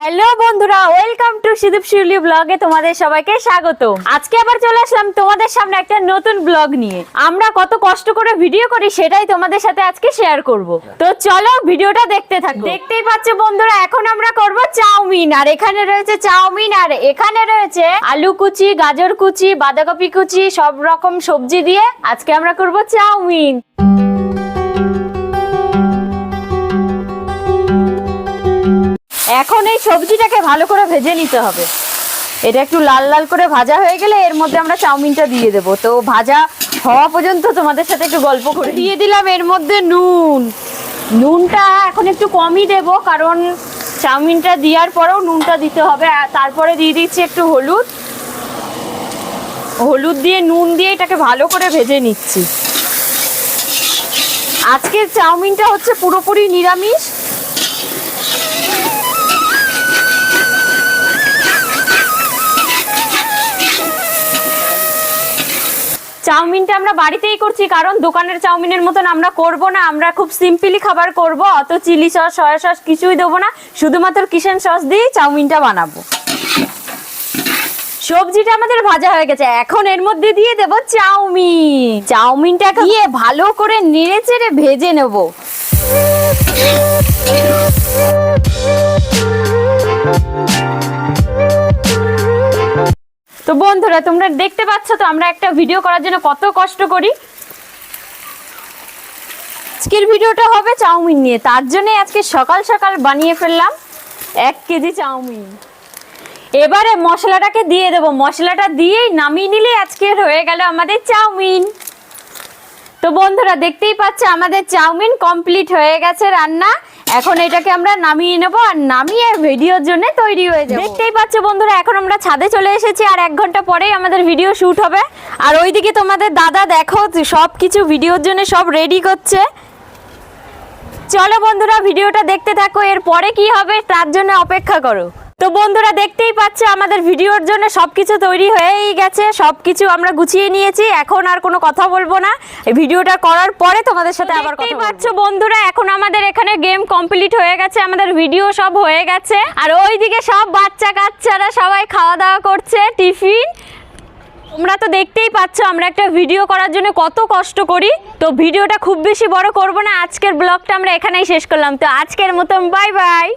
Hello বন্ধুরা welcome to CDIP শিউলি ব্লগে তোমাদের সবাইকে স্বাগত আজকে আবার চলে আসলাম তোমাদের সামনে একটা নতুন ব্লগ নিয়ে। আমরা কত কষ্ট করে ভিডিও করি সেটাই তোমাদের সাথে আজকে শেয়ার করব। তো চলো ভিডিওটা দেখতে থাকো। দেখতেই পাচ্ছ বন্ধুরা, এখন আমরা করব চাউমিন। আর এখানে রয়েছে চাউমিন, আর এখানে রয়েছে আলু কুচি, গাজর কুচি, বাঁধাকপি কুচি, সব রকম সবজি দিয়ে আজকে আমরা করব চাউমিন। এখন এই সবজিটাকে ভালো করে ভেজে নিতে হবে। এটা একটু লাল লাল করে ভাজা হয়ে গেলে এর মধ্যে আমরা চাউমিনটা দিয়ে দেব। তো ভাজা হওয়া পর্যন্ত তোমাদের সাথে একটু গল্প করে দিয়ে দিলাম। এর মধ্যে নুন। নুনটা এখন একটু কমই দেব, কারণ চাউমিনটা দেওয়ার পরেও নুনটা দিতে হবে। তারপরে দিয়ে দিচ্ছি একটু হলুদ। হলুদ দিয়ে, নুন দিয়ে এটাকে ভালো করে ভেজে নিচ্ছি। আজকের চাউমিনটা হচ্ছে পুরোপুরি নিরামিষ। চাউমিনটা আমরা বাড়িতেই করছি, কারণ দোকানের চাউমিনের মতন আমরা করব না। আমরা খুব সিম্পলি খাবার করব, অত চিলি সস, সয়া সস কিছুই দেবো না। শুধুমাত্র কিষেন সস দিয়েই চাউমিনটা বানাবো। সবজিটা আমাদের ভাজা হয়ে গেছে, এখন এর মধ্যে দিয়ে দেব চাউমিন। চাউমিনটা দিয়ে ভালো করে নেড়ে চেড়ে ভেজে নেব। তো বন্ধুরা, তোমরা দেখতে পাচ্ছ তো, আমরা একটা ভিডিও করার জন্য কত কষ্ট করি। আজকের ভিডিওটা হবে চাউমিন নিয়ে। তার জন্য আজকে সকাল সকাল বানিয়ে ফেললাম এক কেজি চাউমিন। এবারে মশলাটাকে দিয়ে দেবো। মশলাটা দিয়েই নামিয়ে নিলে আজকে হয়ে গেল আমাদের চাউমিন। তো বন্ধুরা, দেখতেই পাচ্ছ আমাদের চাউমিন কমপ্লিট হয়ে গেছে রান্না। এখন এটাকে আমরা নামিয়ে নেব আর নামিয়ে ভিডিওর জন্য তৈরি হয়ে যাবে। দেখতেই পাচ্ছ বন্ধুরা, এখন আমরা ছাদে চলে এসেছি আর এক ঘণ্টা পরেই আমাদের ভিডিও শুট হবে। আর ওইদিকে তোমাদের দাদা দেখো সব কিছু ভিডিওর জন্য সব রেডি করছে। চলো বন্ধুরা, ভিডিওটা দেখতে থাকো এর পরে কি হবে তার জন্য অপেক্ষা করো। তো বন্ধুরা দেখতেই পাচ্ছ, আমাদের ভিডিওর জন্য সবকিছু তৈরি হয়েই গেছে, সবকিছু আমরা গুছিয়ে নিয়েছি, এখন আর কোনো কথা বলব না। এই ভিডিওটা করার পরে তোমাদের সাথে আবার কথা পাচ্ছ বন্ধুরা, এখন আমাদের এখানে গেম কমপ্লিট হয়ে গেছে, আমাদের ভিডিও সব হয়ে গেছে। আর ওইদিকে সব বাচ্চা কাচ্চারা সবাই খাওয়া দাওয়া করছে, টিফিন। তোমরা তো দেখতেই পাচ্ছ, আমরা একটা ভিডিও করার জন্য কত কষ্ট করি। তো ভিডিওটা খুব বেশি বড় করব না, আজকের ব্লগটা আমরা এখানেই শেষ করলাম। তো আজকের মতন বাই বাই